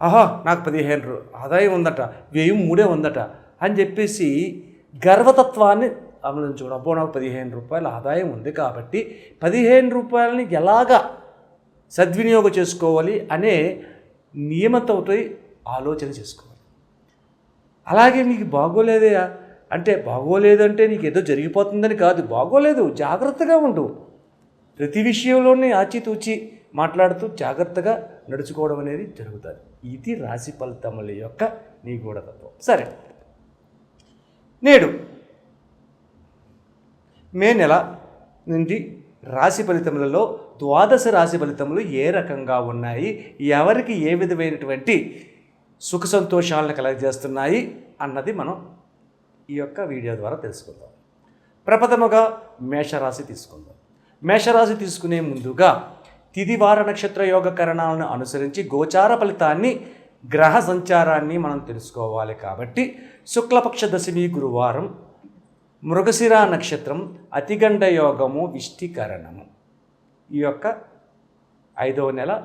ఆహా నాకు పదిహేను ఆదాయం ఉందట వ్యయం మూడే ఉందట అని చెప్పేసి గర్వతత్వాన్ని అమలించుకోవడం. అబ్బో నాకు పదిహేను రూపాయల ఆదాయం ఉంది కాబట్టి పదిహేను రూపాయలని ఎలాగా సద్వినియోగం చేసుకోవాలి అనే నియమతతో ఆలోచన చేసుకోవాలి. అలాగే నీకు బాగోలేదే అంటే బాగోలేదంటే నీకు ఏదో జరిగిపోతుందని కాదు. బాగోలేదు జాగ్రత్తగా ఉండు. ప్రతి విషయంలోనే ఆచితూచి మాట్లాడుతూ జాగ్రత్తగా నడుచుకోవడం అనేది జరుగుతుంది. ఇది రాశి ఫలితముల యొక్క నిగూఢతత్వం. సరే. నేడు మే నెల నుండి రాశి ఫలితములలో ద్వాదశ రాశి ఫలితములు ఏ రకంగా ఉన్నాయి? ఎవరికి ఏ విధమైనటువంటి సుఖ సంతోషాలను కలగజేస్తున్నాయి? అన్నది మనం ఈ యొక్క వీడియో ద్వారా తెలుసుకుందాం. ప్రప్రథముగా మేషరాశి తీసుకుందాం. మేషరాశి తీసుకునే ముందుగా తిదివార నక్షత్ర యోగ కరణాలను అనుసరించి గోచార ఫలితాన్ని గ్రహ సంచారాన్ని మనం తెలుసుకోవాలి కాబట్టి శుక్లపక్ష దశమి గురువారం మృగశిర నక్షత్రం అతిగండ యోగము విష్టికరణము. ఈ యొక్క ఐదవ నెల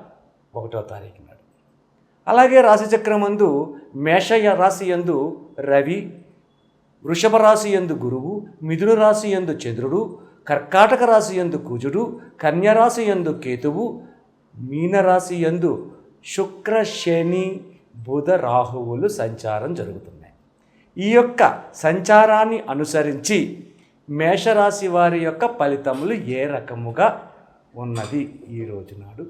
ఒకటో తారీఖు నాడు. అలాగే రాశిచక్రమందు మేష రాశి యందు రవి వృషభ రాశి యందు గురువు మిథున రాశి యందు చంద్రుడు కర్కాటక రాశి యందు కుజుడు కన్యరాశి యందు కేతువు మీనరాశి యందు శుక్ర శని బుధ రాహువులు సంచారం జరుగుతున్నాయి. ఈ యొక్క సంచారాన్ని అనుసరించి మేషరాశి వారి యొక్క ఫలితములు ఏ రకముగా ఉన్నది ఈ రోజు నాడు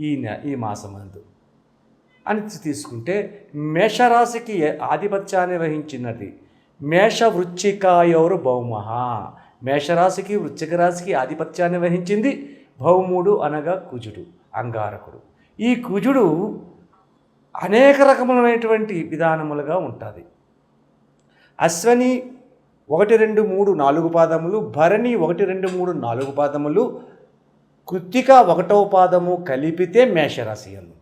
ఈ ఈ మాసమందు? అని తీసుకుంటే మేషరాశికి ఆధిపత్యాన్ని వహించినది? మేష వృచ్చికాయోరు భౌమః మేషరాశికి వృశ్చిక రాశికి ఆధిపత్యాన్ని వహించింది భౌముడు అనగా కుజుడు అంగారకుడు. ఈ కుజుడు అనేక రకములైనటువంటి విధానములుగా ఉంటుంది. అశ్వని ఒకటి రెండు మూడు నాలుగు పాదములు భరణి ఒకటి రెండు మూడు నాలుగు పాదములు కృత్తిక ఒకటవ పాదము కలిపితే మేషరాశి అందు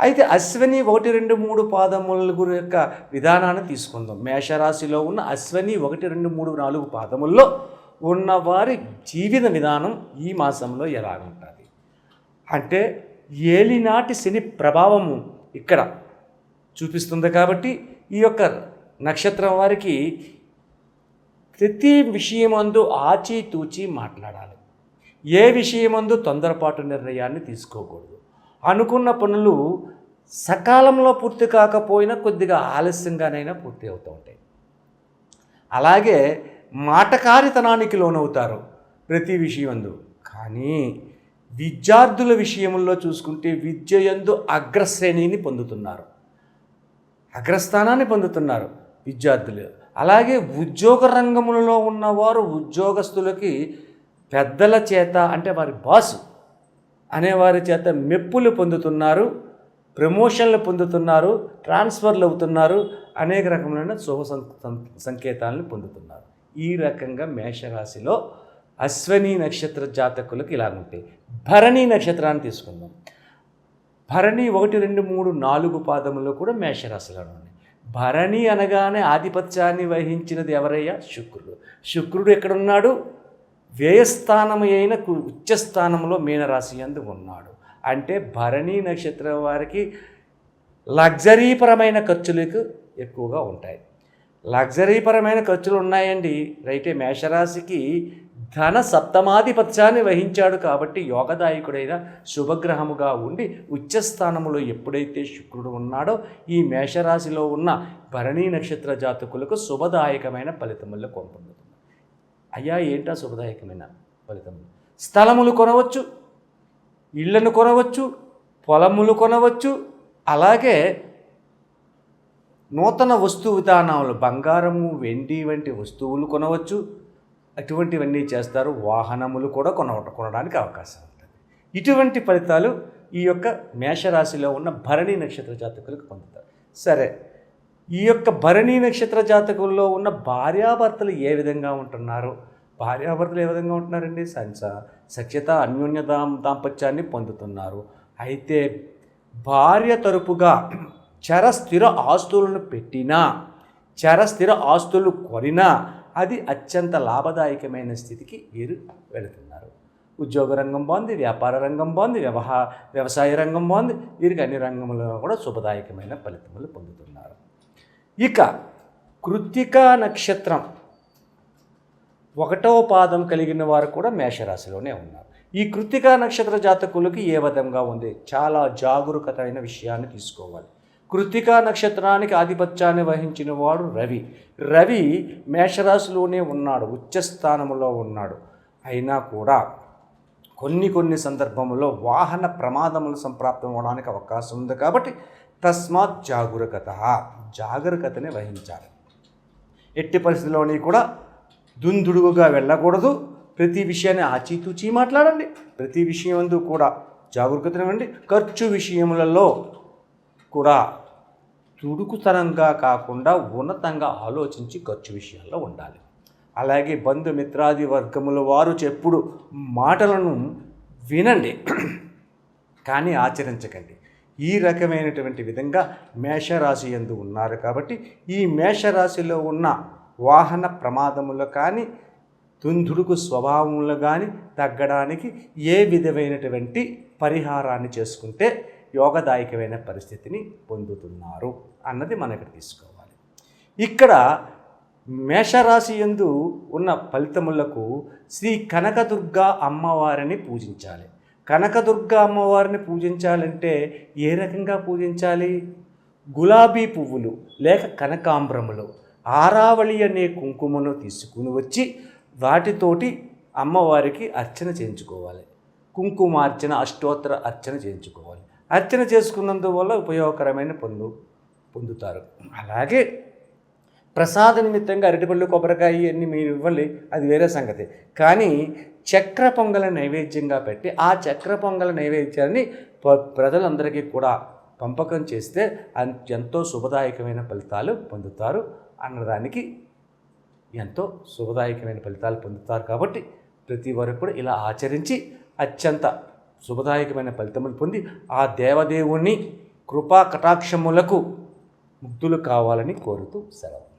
అయితే అశ్వని ఒకటి రెండు మూడు పాదముల గురి యొక్క విధానాన్ని తీసుకుందాం. మేషరాశిలో ఉన్న అశ్వని ఒకటి రెండు మూడు నాలుగు పాదముల్లో ఉన్నవారి జీవిత విధానం ఈ మాసంలో ఎలా ఉంటుంది? అంటే ఏలినాటి శని ప్రభావము ఇక్కడ చూపిస్తుంది కాబట్టి ఈ యొక్క నక్షత్రం వారికి ప్రతి విషయమందు ఆచితూచి మాట్లాడాలి. ఏ విషయమందు తొందరపాటు నిర్ణయాన్ని తీసుకోకూడదు. అనుకున్న పనులు సకాలంలో పూర్తి కాకపోయినా కొద్దిగా ఆలస్యంగానైనా పూర్తి అవుతూ ఉంటాయి. అలాగే మాటకారితనానికి లోనవుతారు ప్రతి విషయందు కానీ విద్యార్థుల విషయంలో చూసుకుంటే విద్య యందు అగ్రశ్రేణిని పొందుతున్నారు. అగ్రస్థానాన్ని పొందుతున్నారు విద్యార్థులు. అలాగే ఉద్యోగ రంగములలో ఉన్నవారు ఉద్యోగస్తులకి పెద్దల చేత అంటే వారి బాసు అనేవారి చేత మెప్పులు పొందుతున్నారు ప్రమోషన్లు పొందుతున్నారు ట్రాన్స్ఫర్లు అవుతున్నారు అనేక రకములైన శుభ సంకేతాలను పొందుతున్నారు. ఈ రకంగా మేషరాశిలో అశ్వని నక్షత్ర జాతకులకు ఇలా ఉంటాయి భరణి నక్షత్రాన్ని తీసుకుందాం. భరణి ఒకటి రెండు మూడు నాలుగు పాదములు కూడా మేషరాశిలో ఉన్నాయి. భరణి అనగానే ఆధిపత్యాన్ని వహించినది ఎవరయ్యా? శుక్రుడు. శుక్రుడు ఎక్కడున్నాడు? వ్యయస్థానము అయిన కు- ఉచ్చస్థానంలో మీనరాశి అందు ఉన్నాడు. అంటే భరణి నక్షత్రం వారికి లగ్జరీపరమైన ఖర్చులకు ఎక్కువగా ఉంటాయి. లగ్జరీపరమైన ఖర్చులు ఉన్నాయండి. రైతే మేషరాశికి ధన సప్తమాధిపత్యాన్ని వహించాడు కాబట్టి యోగదాయకుడైన శుభగ్రహముగా ఉండి ఉచ్చస్థానములో ఎప్పుడైతే శుక్రుడు ఉన్నాడో ఈ మేషరాశిలో ఉన్న భరణీ నక్షత్ర జాతకులకు శుభదాయకమైన ఫలితములు పొందుతుంది అయ్యా ఏంటా శుభదాయకమైన ఫలితం? స్థలములు కొనవచ్చు ఇళ్ళను కొనవచ్చు పొలములు కొనవచ్చు అలాగే నూతన వస్తు విధానాలు బంగారము వెండి వంటి వస్తువులు కొనవచ్చు. అటువంటివన్నీ చేస్తారు వాహనములు కూడా కొన కొనడానికి అవకాశం ఉంటుంది. ఇటువంటి ఫలితాలు ఈ యొక్క మేషరాశిలో ఉన్న భరణి నక్షత్ర జాతకులకు పొందుతారు. సరే ఈ యొక్క భరణీ నక్షత్ర జాతకంలో ఉన్న భార్యాభర్తలు ఏ విధంగా ఉంటున్నారు? భార్యాభర్తలు ఏ విధంగా ఉంటున్నారండి? సంచ సఖ్యత అన్యోన్య దాం దాంపత్యాన్ని పొందుతున్నారు. అయితే భార్య తరపుగా చర స్థిర ఆస్తులను పెట్టినా చర స్థిర ఆస్తులు కొనినా అది అత్యంత లాభదాయకమైన స్థితికి వీరు వెళుతున్నారు. ఉద్యోగ రంగం బాగుంది వ్యాపార రంగం బాగుంది వ్యవహా వ్యవసాయ రంగం బాగుంది వీరికి అన్ని రంగంలో కూడా శుభదాయకమైన ఫలితములు పొందుతున్నారు. ఇక కృత్తికా నక్షత్రం ఒకటవ పాదం కలిగిన వారు కూడా మేషరాశిలోనే ఉన్నారు. ఈ కృత్తికా నక్షత్ర జాతకులకి ఏ విధంగా ఉంది? చాలా జాగరూకత అయిన విషయాన్ని తీసుకోవాలి. కృత్తికా నక్షత్రానికి ఆధిపత్యాన్ని వహించిన వాడు రవి. రవి మేషరాశిలోనే ఉన్నాడు ఉచ్చస్థానంలో ఉన్నాడు. అయినా కూడా కొన్ని కొన్ని సందర్భములో వాహన ప్రమాదములు సంప్రాప్తం అవడానికి అవకాశం ఉంది కాబట్టి తస్మాత్ జాగరూకత జాగరూకతనే వహించాలి. ఎట్టి పరిస్థితిలోని కూడా దుందుడుగుగా వెళ్ళకూడదు. ప్రతి విషయాన్ని ఆచితూచి మాట్లాడండి. ప్రతి విషయం అందు కూడా జాగరూకతనివ్వండి ఖర్చు విషయములలో కూడా తుడుకుతనంగా కాకుండా ఉన్నతంగా ఆలోచించి ఖర్చు విషయాల్లో ఉండాలి. అలాగే బంధుమిత్రాది వర్గముల వారు చెప్పుడు మాటలను వినండి. కానీ ఆచరించకండి. ఈ రకమైనటువంటి విధంగా మేషరాశి ఎందు ఉన్నారు కాబట్టి ఈ మేషరాశిలో ఉన్న వాహన ప్రమాదములు కానీ తుందుడుకు స్వభావములు కానీ తగ్గడానికి ఏ విధమైనటువంటి పరిహారాన్ని చేసుకుంటే యోగదాయకమైన పరిస్థితిని పొందుతున్నారు అన్నది మనం ఇక్కడ తీసుకోవాలి. ఇక్కడ మేషరాశి యందు ఉన్న ఫలితములకు శ్రీ కనకదుర్గ అమ్మవారిని పూజించాలి. కనకదుర్గ అమ్మవారిని పూజించాలంటే ఏ రకంగా పూజించాలి? గులాబీ పువ్వులు లేక కనకాంబరములు ఆరావళి అనే కుంకుమను తీసుకుని వచ్చి వాటితోటి అమ్మవారికి అర్చన చేయించుకోవాలి. కుంకుమార్చన అష్టోత్తర అర్చన చేయించుకోవాలి. అర్చన చేసుకున్నందువల్ల ఉపయోగకరమైన పనులు పొందుతారు. అలాగే ప్రసాద నిమిత్తంగా అరటిపళ్ళు కొబ్బరికాయ అన్ని మీరు ఇవ్వండి అది వేరే సంగతి. కానీ చక్ర పొంగల నైవేద్యంగా పెట్టి ఆ చక్ర పొంగల నైవేద్యాన్ని ప- ప్రజలందరికీ కూడా పంపకం చేస్తే ఎంతో శుభదాయకమైన ఫలితాలు పొందుతారు. అన్నదానికి ఎంతో శుభదాయకమైన ఫలితాలు పొందుతారు కాబట్టి ప్రతి వరకు కూడా ఇలా ఆచరించి అత్యంత శుభదాయకమైన ఫలితములు పొంది ఆ దేవదేవుని కృపా కటాక్షములకు ముగ్ధులు కావాలని కోరుతూ సెలవు.